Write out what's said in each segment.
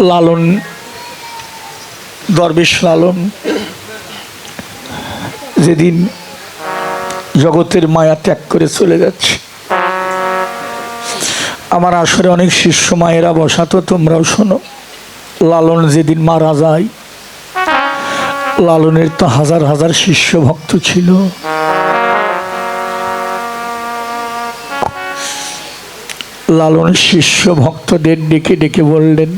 লালন, দরবেশ লালন। যেদিন জগতের মায়া ত্যাগ করে চলে যাচ্ছে, আমার আসরে অনেক শিষ্য মায়েরা বসাতো তোমরাও শোনো। লালন যেদিন মারা যায়, লালনের তো হাজার হাজার শিষ্য ভক্ত ছিল। লালন শিষ্য ভক্তদের ডেকে ডেকে বললেন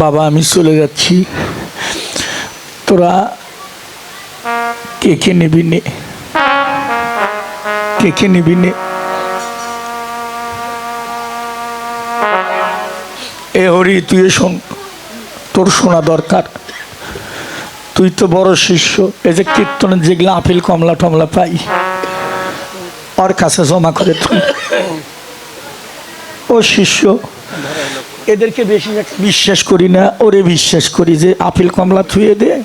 বাবা, আমি চলে যাচ্ছি। তোরা কে কে নিবি নে? কে কে নিবি নে? এ হরি, তুই শোন, তোর শোনা দরকার। তুই তো বড় শিষ্য এই যে কীর্তনের যেগুলো আপেল, কমলা, টমলা পাই, ওর কাছে জমা করে তুই ও শিষ্য এদেরকে বেশি বিশ্বাস করি না ওরে বিশ্বাস করি যে আপেল কমলা থুয়ে দে।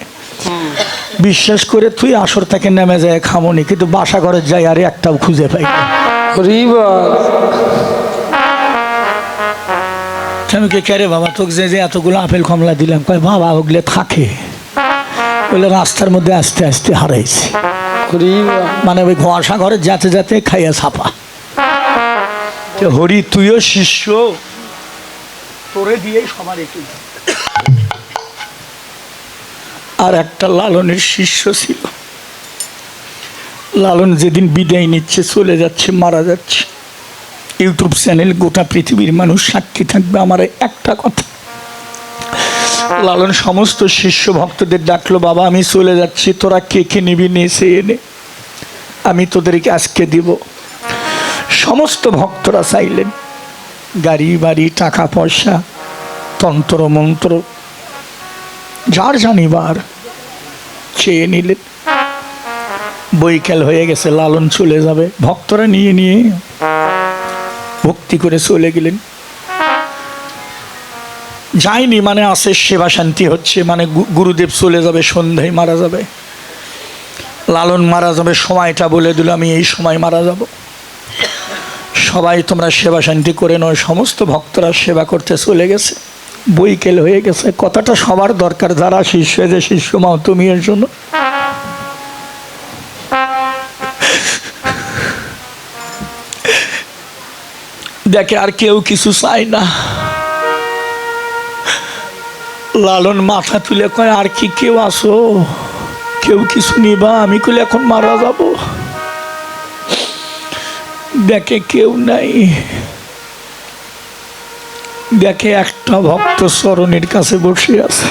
বিশ্বাস করে তুই আসর তাকে নেমে যায় খামনি কিন্তু বাসা ঘরে যাই আরে একটাও খুঁজে পাই না। আমি কে রে বাবা তোকে যে যে এতগুলো আপেল কমলা দিলাম কয় বাবা ওগুলো থাকে। বলে রাস্তার মধ্যে আস্তে আস্তে হারাইছে। মানে ওই ঘষা ঘরে যাতে যাতে খাইয়া ছাপা। তো হরি তুইও শিষ্য। তোরে দিয়েই সবার একটু আর একটা লালনের শিষ্য ছিল। লালন যেদিন বিদায় নিচ্ছে, চলে যাচ্ছে, মারা যাচ্ছে। ইউটিউব চ্যানেল গোটা পৃথিবীর মানুষ সাক্ষী থাকবে, আমার একটা কথা। লালন সমস্ত শিষ্য ভক্তদের ডাকলো, বাবা, আমি চলে যাচ্ছি, তোরা কে কে নিবি, নে, সে এনে আমি তোদেরকে আজকে দিব। সমস্ত ভক্তরা চাইলেন গাড়ি বাড়ি টাকা পয়সা তন্ত্র, মন্ত্র, যার জানিবার চেয়ে নিলেন বৈকাল হয়ে গেছে, লালন চলে যাবে। ভক্তরা নিয়ে নিয়ে ভক্তি করে চলে গেলেন। যায়নি মানে আসে, সেবা শান্তি হচ্ছে মানে গুরুদেব চলে যাবে, সন্ধ্যায় মারা যাবে। লালন মারা যাবে, সময়টা বলে দিল, আমি এই সময় মারা যাব। সবাই তোমরা সেবা শান্তি করে নয় সমস্ত ভক্তরা সেবা করতে চলে গেছে। বইকেল হয়ে গেছে। কথাটা সবার দরকার, যারা শিষ্য যে শিষ্য মাও তুমি এর জন্য দেখে আর কেউ কিছু চায় না। লালন মাথা তুলে কয়, আর কি কেউ আসো? কেউ কিছু নিবা? আমি কইলে এখন মারা যাব। দেখে কেউ নাই। দেখে একটা ভক্ত চরণের কাছে বসে আছে।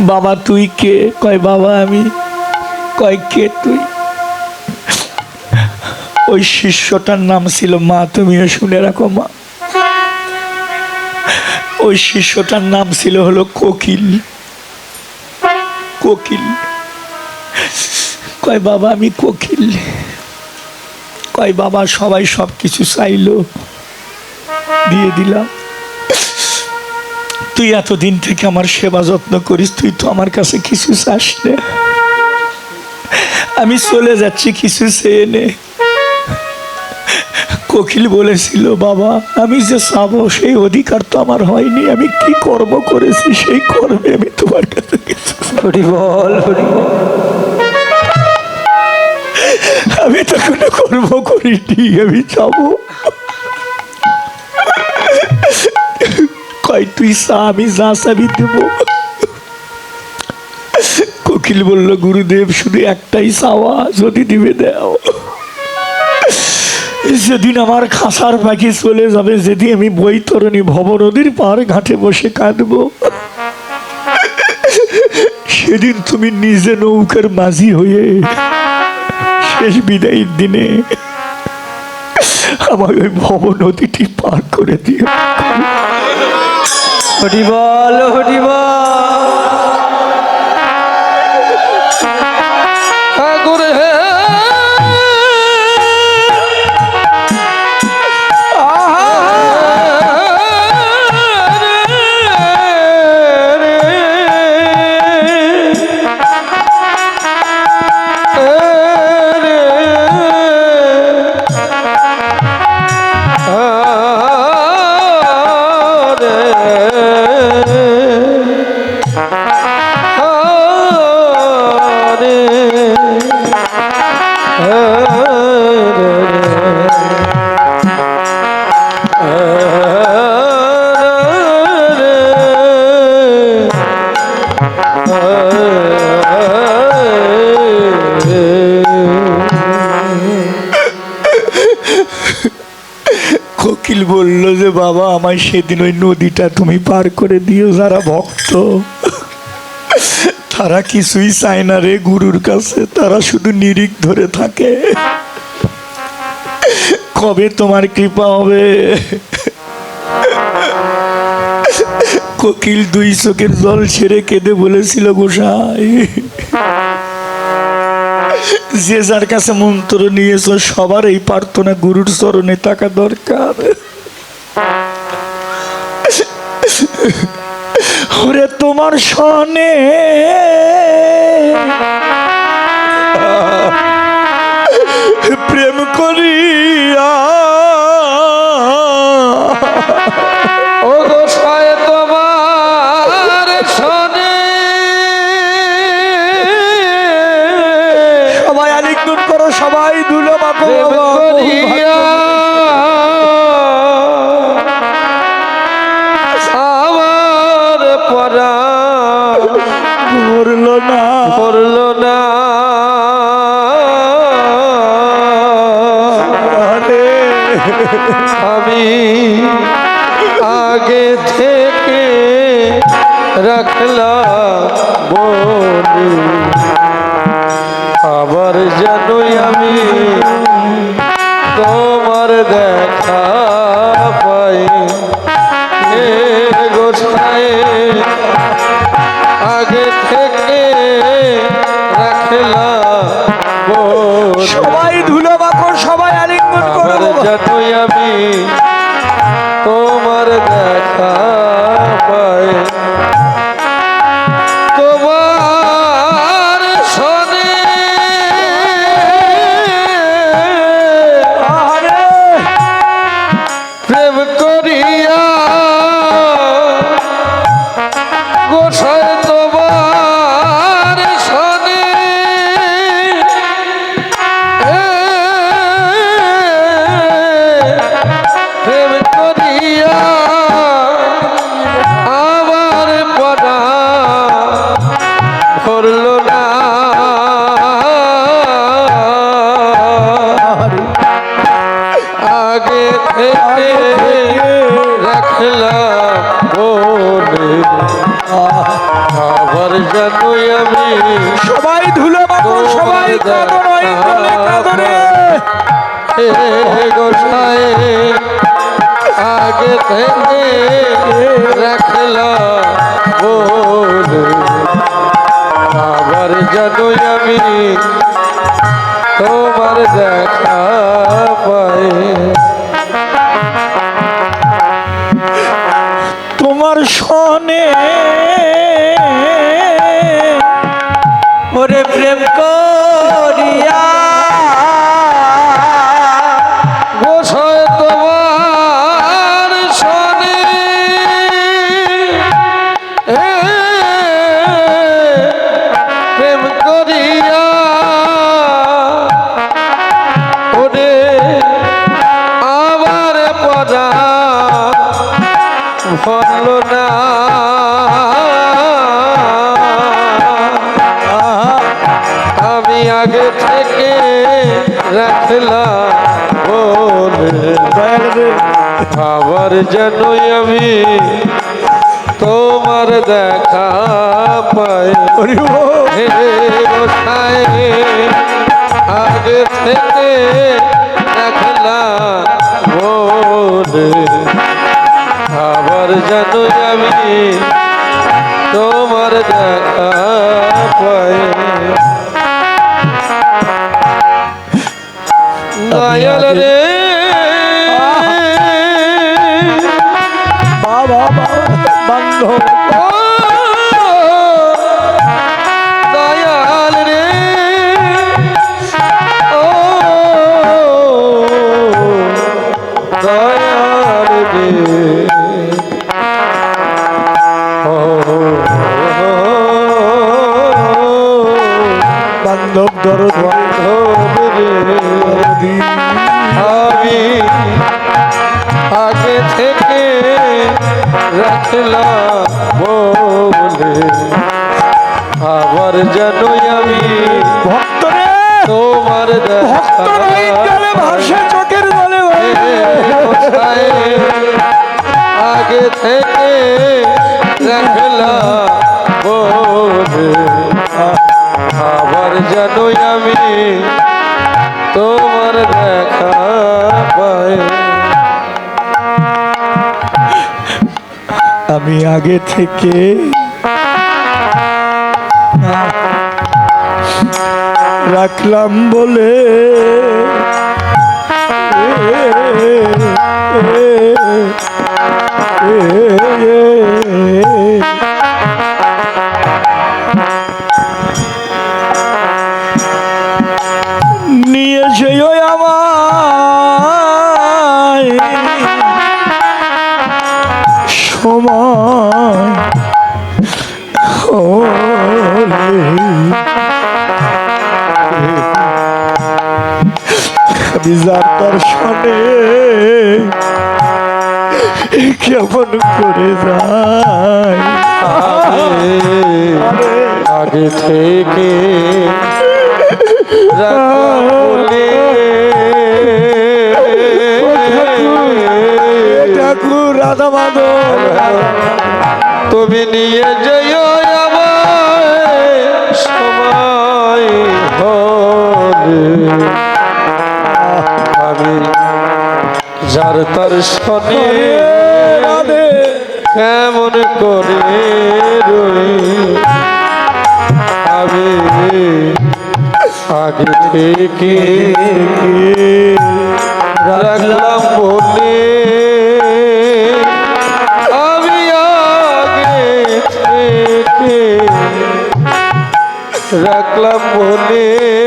বাবা, তুই কে? কয়, বাবা, আমি। কয়, কে তুই? ওই শিষ্যটার নাম ছিল মা, তুমিও শুনে রাখো মা। ওই শিষ্যটার নাম ছিল হলো কোকিল। কোকিল। কয়, বাবা, আমি কোকিল। কয়, বাবা, সবাই সব কিছু চাইলো। দিয়ে দিলাম। তুই এতদিন থেকে আমার সেবা যত্ন করিস, তুই তো আমার কাছে কিছু চাস আমি চলে যাচ্ছি, কিছু চেয়ে নে। কোকিল বলেছিল, বাবা, আমি যে চাব, সেই অধিকার তো আমার হয়নি। আমি কি কর্ম করেছি, সেই কর্মে আমি তোমার কাছে কিছু বল। আমি কর্ম করিনি আমি চাবো কয়, তুই চা আমি যা চাবি দেব। কোকিল বলল, গুরুদেব, শুধু একটাই চাওয়া যদি দিবে দাও। যেদিন আমার খাসার পাখি চলে যাবে, যেদিন আমি বৈতরণী ভব নদীর পার ঘাটে বসে কাঁদবো। সেদিন তুমি নিজে নৌকার মাঝি হয়ে শেষ বিদায়ের দিনে আমার ওই ভব নদীটি পার করে দিয়ে হরি বল। আমায় সেদিন ওই নদীটা তুমি পার করে দিও যারা ভক্ত। তারা কিছুই চায় না রে গুরুর কাছে, তারা শুধু নিরিখ ধরে থাকে। কবে তোমার কৃপা হবে? কোকিল দুই চোখের জল ছেড়ে কেঁদে বলেছিল, গোসাই, যে যার কাছে মন্ত্র নিয়েছো, সবার এই প্রার্থনা গুরুর চরণে থাকা দরকার। ওরে তোমার সনে প্রেম করিয়া। রাখলাম বলি আবার জানোই হে গোসাই। আগে থেকে রাখল আবার জানোই আমি তোমার দেখা পাই। ভরল না। আমি আগে থেকে রাখলাম আবার জানোই আমি তোমার দেখা পাই। আগে থেকে রাখলাম জানোই আমি তোমার দেখা পাই। দয়াল রে। বাবা বান্ধব ও আমি আগে থেকে রাখলাম বলে আবার যেন আমি তোমার ভাসে চোখের আগে থেকে রাখলাম আমি আগে থেকে রাখলাম বলে আগে থেকে রাখলাম বলে ঠাকুর রাধা মাধব। তুমি নিয়ে আমায় সময় আমি যার তার শনি কেমন করে রই আগে থেকে রাখলাম বলে আমি আগে থেকে রাখলাম বলে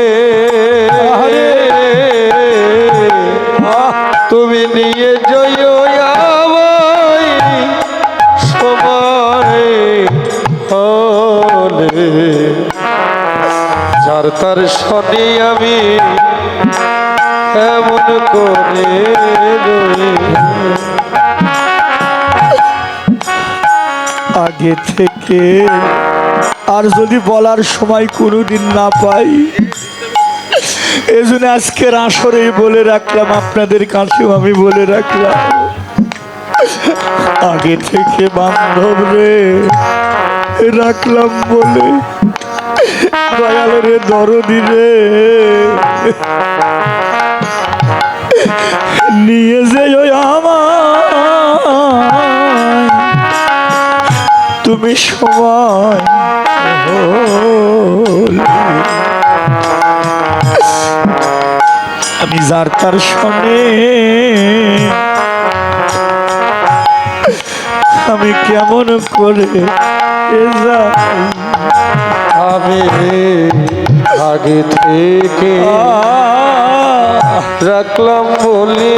তার শনি আমি, এমন করে আগে থেকে আর যদি বলার সময় কোনোদিন না পাই এই জন্য আজকের আসরেই বলে রাখলাম, আপনাদের কাছেও আমি বলে রাখলাম। আগে থেকে বান্ধব রে, রাখলাম বলে। দয়াল রে দরদি রে। নিয়ে যে আমার তুমি সময় আমি যার তার সঙ্গে আমি কেমন করে এ? আমি আগে থেকে। রাখলাম বলে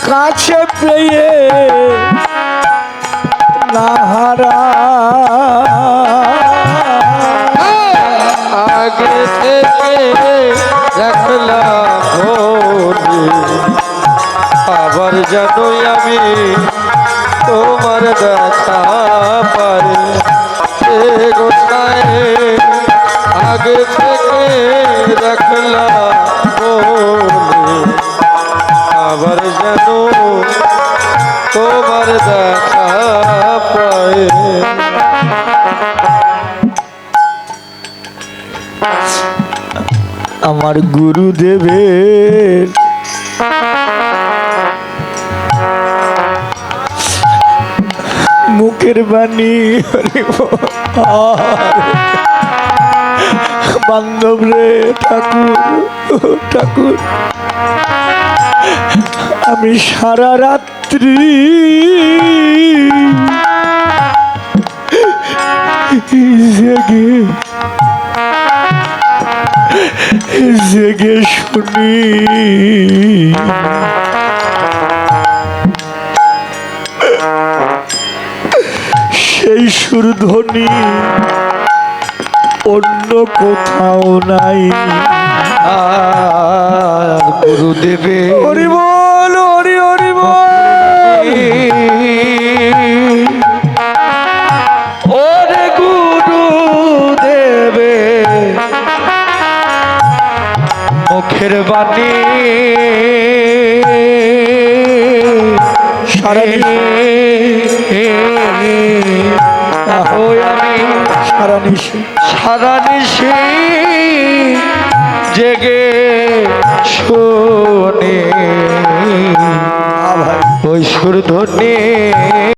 কাছে পেয়ে না হারা আগে থেকে রাখলাম ভোরে আবার আবার জানোই আমি তোমার দেখা পারে এ গোটায় আগে থেকে রাখলাম বলে আবার যেন তোমার দেখা পায় আমার গুরুদেবের মুখের বাণী। বান্ধব রে ঠাকুর ঠাকুর আমি সারা রাত্রি জেগে জেগে শুনি। সেই সুরধ্বনি অন্য কোথাও নাই। আর